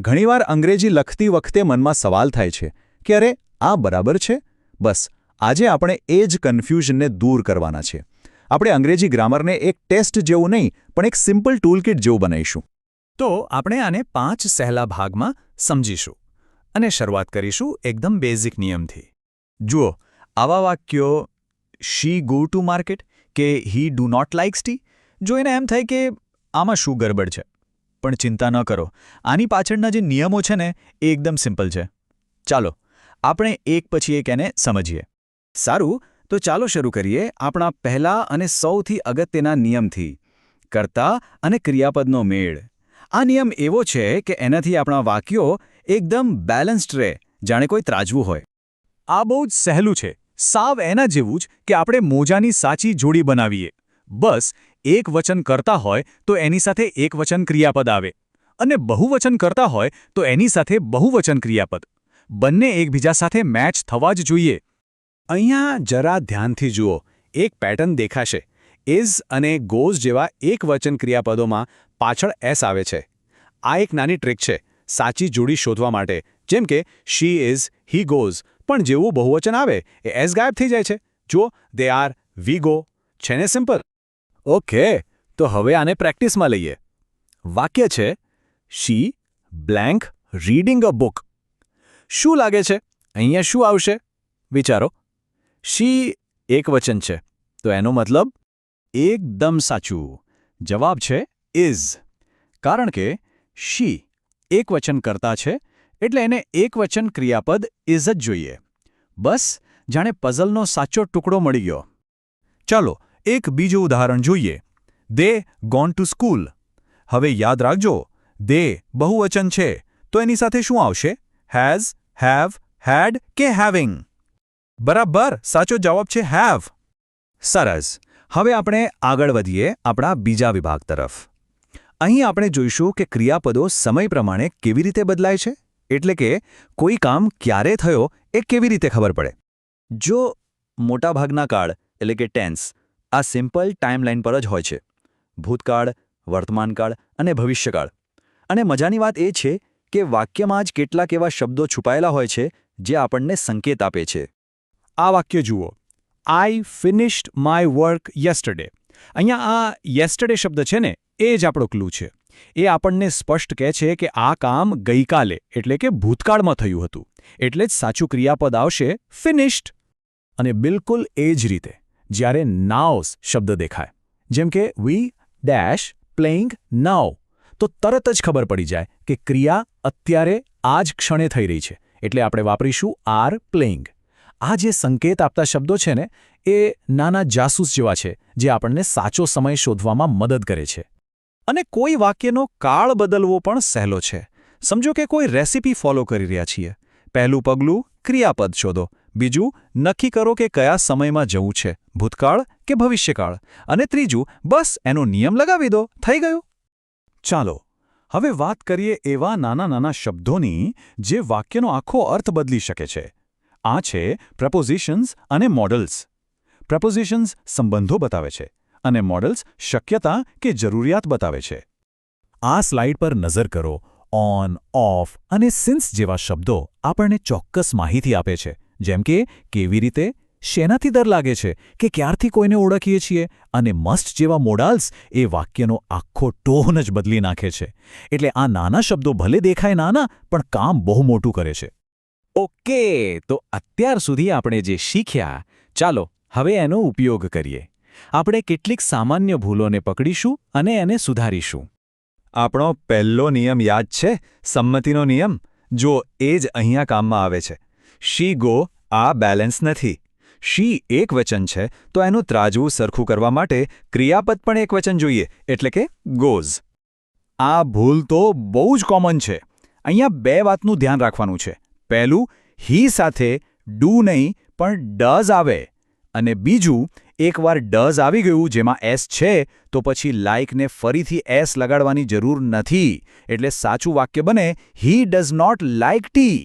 ઘણીવાર અંગ્રેજી લખતી વખતે મનમાં સવાલ થાય છે કે અરે આ બરાબર છે? બસ, આજે આપણે એ જ કન્ફ્યુઝનને દૂર કરવાના છે. આપણે અંગ્રેજી ગ્રામરને એક ટેસ્ટ જેવું નહીં, પણ એક સિમ્પલ ટૂલકિટ જેવું બનાવીશું. તો આપણે આને પાંચ સહેલા ભાગમાં સમજીશું અને શરૂઆત કરીશું એકદમ બેઝિક નિયમથી. જુઓ, આવા વાક્યો, શી ગો ટુ માર્કેટ? કે, he do not likes tea? જોઈને એમ થાય કે, આમાં શું ગરબડ છે? પણ ચિંતા ન કરો. આની પાછળના જે નિયમો છે ને, એ એકદમ સિમ્પલ છે. ચાલો, આપણે એક પછી એક એને સમજીએ. સારું, તો ચાલો શરૂ કરીએ આપણા પહેલા અને સૌથી અગત્યના નિયમથી. કર્તા અને ક્રિયાપદનો મેળ. આ નિયમ એવો છે કે એનાથી આપણા વાક્યો એકદમ બેલેન્સ્ડ રહે, જાણે કોઈ ત્રાજવું હોય. આ બહુ જ સહેલું છે. સાવ એના જેવું જ કે આપણે મોજાની સાચી જોડી બનાવીએ. બસ એક વચન કરતા હોય તો એની સાથે એક વચન ક્રિયાપદ આવે. અને બહુવચન કરતા હોય તો એની સાથે બહુવચન ક્રિયાપદ. બંને એકબીજા સાથે મેચ થવા જ જોઈએ. અહીંયા જરા ધ્યાનથી જુઓ. એક પેટર્ન દેખાશે. ઇઝ અને ગોઝ જેવા એક વચન ક્રિયાપદોમાં પાછળ એસ આવે છે. આ એક નાની ટ્રીક છે. સાચી જોડી શોધવા માટે. જેમ કે શી ઇઝ હી ગોઝ પણ જેવું બહુવચન આવે, એ એસ ગાયબ થઈ જાય છે. જુઓ દે આર વી ગો છે ને સિમ્પલ ઓકે, તો હવે આને પ્રેક્ટિસમાં લઈએ. વાક્ય છે, she blank reading a book. શું લાગે છે? અહીંયા શું આવશે? વિચારો. શી એક વચન છે. તો એનો મતલબ, એકદમ સાચું. જવાબ છે, ઇઝ. કારણ કે, શી એક વચન કરતા છે, એટલે એને એક વચન ક્રિયાપદ ઇઝ જ જોઈએ. બસ, જાણે પઝલનો સાચો ટુકડો મળી ગયો. ચાલો એક બીજું ઉદાહરણ જોઈએ. They gone to school. હવે યાદ રાખજો, દે બહુવચન છે. તો એની સાથે શું આવશે? હેઝ હેવ હેડ કે હેવિંગ બરાબર, સાચો જવાબ છે હેવ સરસ. હવે આપણે આગળ વધીએ આપણા બીજા વિભાગ તરફ. અહીં આપણે જોઈશું કે ક્રિયાપદો સમય પ્રમાણે કેવી રીતે બદલાય છે. એટલે કે, કોઈ કામ ક્યારે થયો, એ કેવી રીતે ખબર પડે. જો મોટાભાગના કાળ, એટલે કે ટેન્સ આ સિમ્પલ ટાઈમલાઈન પર જ હોય છે. ભૂતકાળ, વર્તમાનકાળ અને ભવિષ્યકાળ. અને મજાની વાત એ છે કે વાક્યમાં જ કેટલાક એવા શબ્દો છુપાયેલા હોય છે જે આપણને સંકેત આપે છે. આ વાક્ય જુઓ. I finished my work yesterday અહીંયા આ યસ્ટરડે શબ્દ છે ને, એ જ આપણો ક્લુ છે. એ આપણને સ્પષ્ટ કહે છે કે આ કામ ગઈકાલે, એટલે કે ભૂતકાળમાં થયું હતું. એટલે જ સાચું ક્રિયાપદ આવશે ફિનિશ્ડ અને બિલકુલ એ જ રીતે. જ્યારે નાઉસ શબ્દ દેખાય. જેમ કે વી ડેશ પ્લેઇંગ નાઉ તો તરત જ ખબર પડી જાય કે ક્રિયા અત્યારે આ જ ક્ષણે થઈ રહી છે. એટલે આપણે વાપરીશું આર પ્લેઇંગ આ જે સંકેત આપતા શબ્દો છે ને, એ નાના જાસૂસ જેવા છે, જે આપણને સાચો સમય શોધવામાં મદદ કરે છે. અને કોઈ વાક્યનો કાળ બદલવો પણ સહેલો છે. સમજો કે કોઈ રેસિપી ફોલો કરી રહ્યા છીએ. પહેલું પગલું ક્રિયાપદ શોધો. બીજું, નક્કી કરો કે કયા સમયમાં જવું છે, ભૂતકાળ કે ભવિષ્યકાળ? અને ત્રીજું, બસ એનો નિયમ લગાવી દો, થઈ ગયું? ચાલો, હવે વાત કરીએ એવા નાના નાના શબ્દોની જે વાક્યનો આખો અર્થ બદલી શકે છે. આ છે પ્રપોઝિશન્સ અને મોડલ્સ પ્રપોઝિશન્સ સંબંધો બતાવે છે અને મોડલ્સ શક્યતા કે જરૂરિયાત બતાવે છે. આ સ્લાઇડ પર નજર કરો. ઓન ઓફ અને સિન્સ જેવા શબ્દો આપણને ચોક્કસ માહિતી આપે છે. જેમ કે, કેવી રીતે? શેનાથી દર લાગે છે? કે ક્યારથી કોઈને ઓળખીએ છીએ? અને મસ્ટ જેવા મોડાલ્સ એ વાક્યનો આખો ટોહન જ બદલી નાખે છે. એટલે આ નાના શબ્દો ભલે દેખાય નાના, પણ કામ બહુ મોટું કરે છે. ઓકે, તો અત્યાર સુધી આપણે જે શીખ્યા, ચાલો, હવે એનો ઉપયોગ કરીએ. આપણે કેટલીક સામાન્ય ભૂલોને પકડીશું અને એને સુધારીશું. આપણો પહેલો નિયમ યાદ છે? સંમતિનો નિયમ? જો એ જ અહીંયા કામમાં આવે છે. શી ગો આ બેલેન્સ નથી. શી એક વચન છે, તો એનું ત્રાજવું સરખું કરવા માટે ક્રિયાપદ પણ એક વચન જોઈએ, એટલે કે ગોઝ આ ભૂલ તો બહુ જ કોમન છે. અહીંયા બે વાતનું ધ્યાન રાખવાનું છે. પહેલું હી સાથે ડુ નહીં, પણ ડઝ આવે. અને બીજું, એકવાર ડઝ આવી ગયું, જેમાં એસ છે, તો પછી લાઇકને ફરીથી એસ લગાડવાની જરૂર નથી. એટલે સાચું વાક્ય બને he does not like tea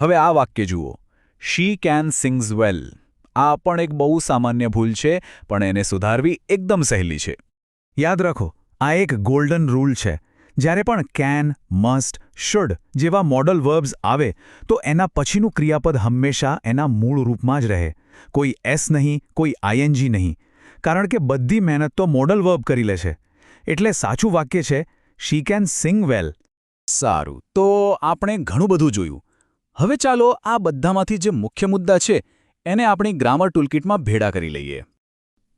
હવે આ વાક્ય જુઓ. શી કેન સિંગ્સ વેલ આ પણ એક બહુ સામાન્ય ભૂલ છે, પણ એને સુધારવી એકદમ સહેલી છે. યાદ રાખો, આ એક ગોલ્ડન રૂલ છે. જ્યારે પણ કેન મસ્ટ શુડ જેવા મોડલ વર્બ્સ આવે, તો એના પછીનું ક્રિયાપદ હંમેશા એના મૂળ રૂપમાં જ રહે. કોઈ એસ નહીં, કોઈ આઈએનજી નહીં. કારણ કે બધી મહેનત તો મોડલ વર્બ કરી લે છે. એટલે સાચું વાક્ય છે શી કેન સિંગ વેલ સારું. તો આપણે ઘણું બધું જોયું. હવે ચાલો આ બધામાંથી જે મુખ્ય મુદ્દા છે, એને આપણી ગ્રામર ટૂલકિટમાં ભેડા કરી લઈએ.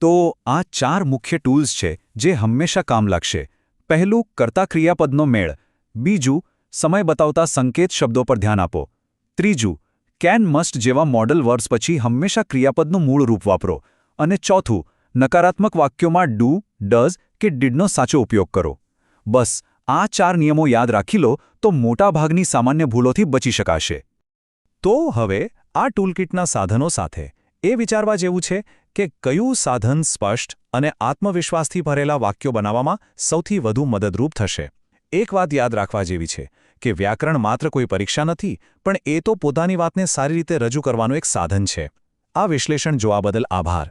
તો આ ચાર મુખ્ય ટૂલ્સ છે જે હંમેશા કામ લાગશે. પહેલું કર્તા ક્રિયાપદનો મેળ. બીજું, સમય બતાવતા સંકેત શબ્દો પર ધ્યાન આપો. ત્રીજું, કેન મસ્ટ જેવા મોડલ વર્ડ્સ પછી હંમેશા ક્રિયાપદનું મૂળ રૂપ વાપરો. અને ચોથું, નકારાત્મક વાક્યોમાં ડુ, ડઝ કે ડીડનો સાચો ઉપયોગ કરો. બસ, આ ચાર નિયમો યાદ રાખી લો તો મોટાભાગની સામાન્ય ભૂલોથી બચી શકાશે. તો હવે આ ટૂલકિટના સાધનો સાથે એ વિચારવા જેવું છે કે કયું સાધન સ્પષ્ટ અને આત્મવિશ્વાસથી ભરેલા વાક્યો બનાવવામાં સૌથી વધુ મદદરૂપ થશે. એક વાત યાદ રાખવા જેવી છે કે વ્યાકરણ માત્ર કોઈ પરીક્ષા નથી, પણ એ તો પોતાની વાતને સારી રીતે રજૂ કરવાનું એક સાધન છે. આ વિશ્લેષણ જોવા બદલ આભાર.